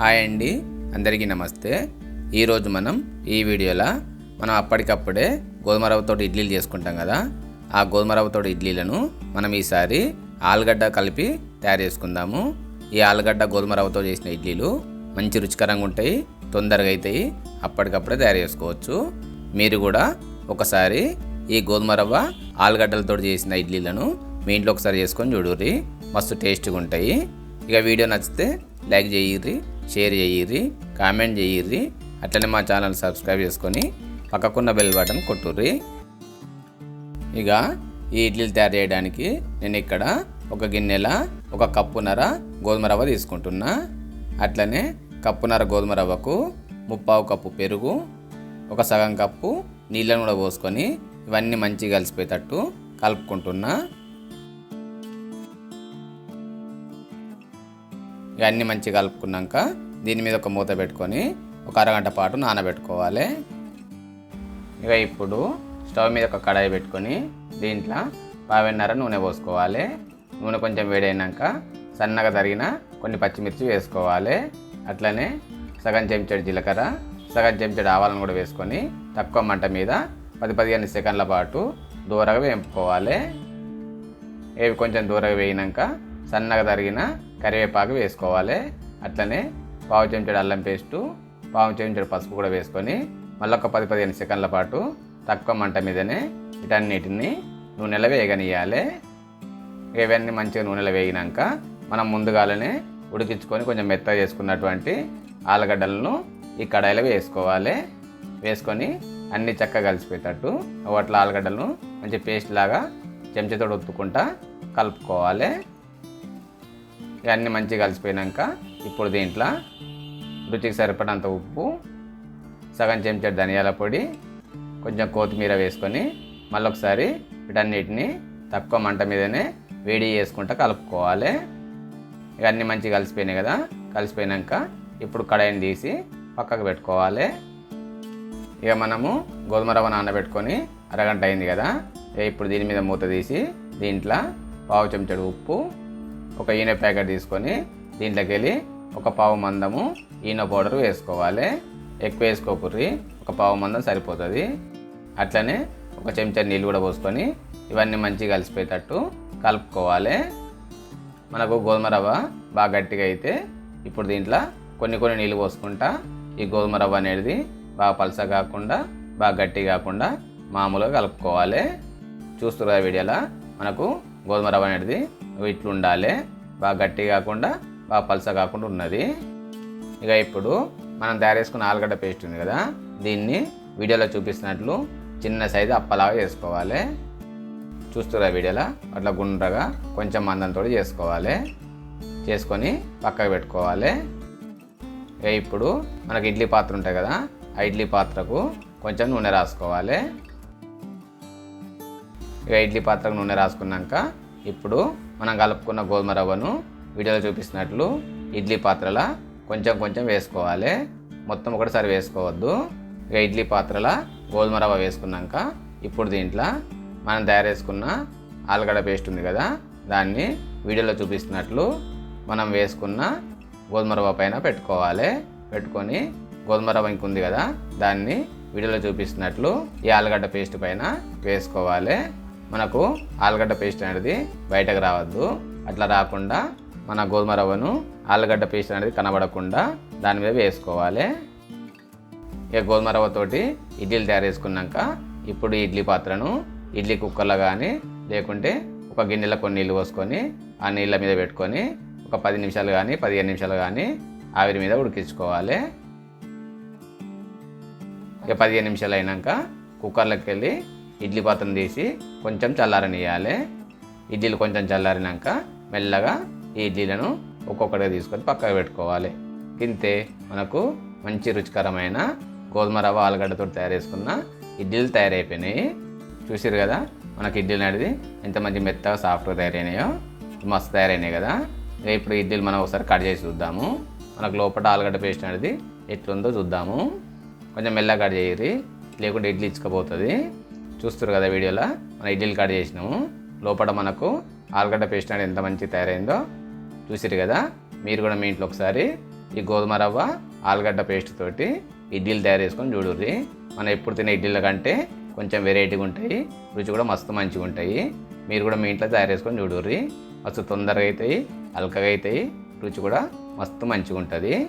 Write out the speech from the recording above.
Hi అండి. అందరికీ నమస్తే. ఈరోజు మనం ఈ వీడియోలో మనం అప్పటికప్పుడే గోధుమ రవ్వతో ఇడ్లీలు చేసుకుంటాం కదా. ఆ గోధుమ రవ్వతో ఇడ్లీలను మనం ఈసారి ఆలుగడ్డ కలిపి తయారు చేసుకుందాము. ఈ ఆలుగడ్డ గోధుమ రవ్వతో చేసిన ఇడ్లీలు మంచి రుచికరంగా ఉంటాయి తొందరగా అవుతాయి అప్పటికప్పుడే తయారు చేసుకోవచ్చు. మీరు కూడా ఒకసారి ఈ గోధుమ రవ్వ ఆలుగడ్డలతో చేసిన ఇడ్లీలను మీ ఇంట్లో ఒకసారి చేసుకొని చూడుర్రి. మస్తు టేస్ట్గా ఉంటాయి. ఇక వీడియో నచ్చితే లైక్ చేయిర్రి. షేర్ చేయిర్రి కామెంట్ చేయిర్రి అట్లనే మా ఛానల్ సబ్స్క్రైబ్ చేసుకొని పక్కకున్న బెల్ బటన్ కొట్టుర్రి. ఇక ఈ ఇడ్లీలు తయారు చేయడానికి నేను ఇక్కడ ఒక గిన్నెల ఒక కప్పున్నర గోధుమ రవ్వ తీసుకుంటున్నా. అట్లనే కప్పున్నర గోధుమ రవ్వకు ముప్పావు కప్పు పెరుగు ఒక సగం కప్పు నీళ్ళను కూడా పోసుకొని ఇవన్నీ మంచిగా కలిసిపోయేటట్టు కలుపుకుంటున్నా. ఇవన్నీ మంచిగా కలుపుకున్నాక దీని మీద ఒక మూత పెట్టుకొని ఒక అరగంట పాటు నానబెట్టుకోవాలి. ఇక ఇప్పుడు స్టవ్ మీద ఒక కడాయి పెట్టుకొని దీంట్లో పావెన్నర నూనె పోసుకోవాలి. నూనె కొంచెం వేడైనాక సన్నగా తరిగిన కొన్ని పచ్చిమిర్చి వేసుకోవాలి. అట్లనే సగం చెంచాడు జీలకర్ర సగం చెంచాడు ఆవాలను కూడా వేసుకొని తక్కువ మంట మీద పది పదిహేను సెకండ్ల పాటు దూరగా వేపుకోవాలి. ఇవి కొంచెం దూరగా వేయినాక సన్నగా తరిగిన కరివేపాకు వేసుకోవాలి. అట్లనే పావు చెంచాడు అల్లం పేస్టు పావు చెంచాడు పసుపు కూడా వేసుకొని మళ్ళొక ఒక పది పదిహేను సెకండ్ల పాటు తక్కువ మంట మీదనే వీటన్నిటిని నూనెలో వేగనియాలి ఇవన్నీ మంచిగా నూనెలో వేగినాక మనం ముందుగాలనే ఉడికించుకొని కొంచెం మెత్తగా చేసుకున్నటువంటి ఆలుగడ్డలను ఈ కడాయిలో వేసుకోవాలి. వేసుకొని అన్ని చక్కగా కలిసిపోయేటట్టు వాటిలో ఆలుగడ్డలను మంచి పేస్ట్ లాగా చెంచాతో ఒత్తుకుంటా కలుపుకోవాలి. ఇవన్నీ మంచిగా కలిసిపోయినాక ఇప్పుడు దీంట్లో రుచికి సరిపడంత ఉప్పు సగం చెంచా ధనియాల పొడి కొంచెం కొత్తిమీర వేసుకొని మళ్ళొకసారి వీటన్నిటిని తక్కువ మంట మీదనే వేడి చేసుకుంటా కలుపుకోవాలి. ఇవన్నీ మంచిగా కలిసిపోయినాయి కదా? కలిసిపోయినాక ఇప్పుడు కడాయిని తీసి పక్కకు పెట్టుకోవాలి. ఇక మనము గోధుమ రవ్వ నానబెట్టుకొని అరగంట అయింది కదా? ఇక ఇప్పుడు దీని మీద మూత తీసి దీంట్లో పావు చెంచడు ఉప్పు ఒక ఈన ప్యాకెట్ తీసుకొని దీంట్లోకి వెళ్ళి ఒక పావు మందము ఈనో పౌడర్ వేసుకోవాలి. ఎక్కువ వేసుకోకుర్రి ఒక పావు మందం సరిపోతుంది. అట్లనే ఒక చెంచా నీళ్ళు కూడా పోసుకొని ఇవన్నీ మంచిగా కలిసిపోయేటట్టు కలుపుకోవాలి. మనకు గోధుమ రవ్వ బాగా గట్టిగా అయితే ఇప్పుడు దీంట్లో కొన్ని కొన్ని నీళ్ళు పోసుకుంటా ఈ గోధుమ రవ్వ అనేది బాగా పలస కాకుండా బాగా గట్టి కాకుండా మామూలుగా కలుపుకోవాలి. చూస్తున్నారు వీడియోలో మనకు గోధుమ రవ్వ అనేది ఇట్లు ఉండాలి బాగా గట్టి కాకుండా బాగా పలస కాకుండా ఉన్నది. ఇక ఇప్పుడు మనం తయారు చేసుకున్న ఆలుగడ్డ పేస్ట్ ఉంది కదా దీన్ని వీడియోలో చూపిస్తున్నట్లు చిన్న సైజు అప్పలాగా చేసుకోవాలి. చూస్తురా వీడియోలో? అట్లా గుండ్రగా కొంచెం మందంతో చేసుకోవాలి. చేసుకొని పక్కకు పెట్టుకోవాలి. ఇక ఇప్పుడు మనకి ఇడ్లీ పాత్ర ఉంటుంది కదా ఆ ఇడ్లీ పాత్రకు కొంచెం నూనె రాసుకోవాలి. ఇక ఇడ్లీ పాత్రకు నూనె రాసుకున్నాక ఇప్పుడు మనం కలుపుకున్న గోధుమ రవ్వను వీడియోలో చూపిస్తున్నట్లు ఇడ్లీ పాత్రల కొంచెం కొంచెం వేసుకోవాలి. మొత్తం ఒకటిసారి వేసుకోవద్దు. ఇక ఇడ్లీ పాత్రల గోధుమ రవ్వ వేసుకున్నాక ఇప్పుడు దీంట్లో మనం తయారు చేసుకున్న ఆలుగడ్డ పేస్ట్ ఉంది కదా దాన్ని వీడియోలో చూపిస్తున్నట్లు మనం వేసుకున్న గోధుమ రవ్వ పైన పెట్టుకోవాలి. పెట్టుకొని గోధుమ రవ్వ ఇంకుంది కదా దాన్ని వీడియోలో చూపిస్తున్నట్లు ఈ ఆలుగడ్డ పేస్ట్ పైన వేసుకోవాలి. మనకు ఆలుగడ్డ పేస్ట్ అనేది బయటకు రావద్దు. అట్లా రాకుండా మన గోధుమ రవ్వను ఆలుగడ్డ పేస్ట్ అనేది కనబడకుండా దాని మీద వేసుకోవాలి. ఇక గోధుమ రవ్వతోటి ఇడ్లీలు తయారు చేసుకున్నాక ఇప్పుడు ఇడ్లీ పాత్రను ఇడ్లీ కుక్కర్లో కానీ లేకుంటే ఒక గిన్నెలో కొన్ని నీళ్ళు పోసుకొని ఆ నీళ్ళ మీద పెట్టుకొని ఒక పది నిమిషాలు కానీ పదిహేను నిమిషాలు కానీ ఆవిరి మీద ఉడికించుకోవాలి. ఇక పదిహేను నిమిషాలు అయినాక కుక్కర్లోకి వెళ్ళి ఇడ్లీ పాత్రను తీసి కొంచెం చల్లారనియాలి ఇడ్లీలు కొంచెం చల్లారినాక మెల్లగా ఈ ఇడ్లీలను ఒక్కొక్కటిగా తీసుకొని పక్కకు పెట్టుకోవాలి. తింటే మనకు మంచి రుచికరమైన గోధుమ రవ్వ ఆలుగడ్డతో తయారు చేసుకున్న ఇడ్లీలు తయారైపోయినాయి. చూసారు కదా మనకి ఇడ్లీలు అనేది ఎంత మంచి మెత్తగా సాఫ్ట్గా తయారైనాయో. మస్తు తయారైనాయి కదా. ఇప్పుడు ఇడ్లీలు మనం ఒకసారి కట్ చేసి చూద్దాము. మనకు లోపల ఆలుగడ్డ పేస్ట్ అనేది ఎట్లుందో చూద్దాము. కొంచెం మెల్లగా కట్ చేయరు లేకుంటే ఇడ్లీ ఇచ్చుకపోతుంది చూస్తారు కదా వీడియోలో? మన ఇడ్లీలు కట్ చేసినాము. లోపల మనకు ఆలుగడ్డ పేస్ట్ అనేది ఎంత మంచి తయారైందో చూసిరు కదా? మీరు కూడా మీ ఇంట్లో ఒకసారి ఈ గోధుమ రవ్వ ఆలుగడ్డ పేస్ట్ తోటి ఇడ్లీలు తయారు చేసుకొని చూడుర్రి. మనం ఎప్పుడు తినే ఇడ్లీల కంటే కొంచెం వెరైటీగా ఉంటాయి రుచి కూడా మస్తు మంచిగా ఉంటాయి. మీరు కూడా మీ ఇంట్లో తయారు చేసుకొని చూడుర్రి. మస్తు తొందరగా అవుతాయి అల్కగా అవుతాయి రుచి కూడా మస్తు మంచిగా ఉంటుంది.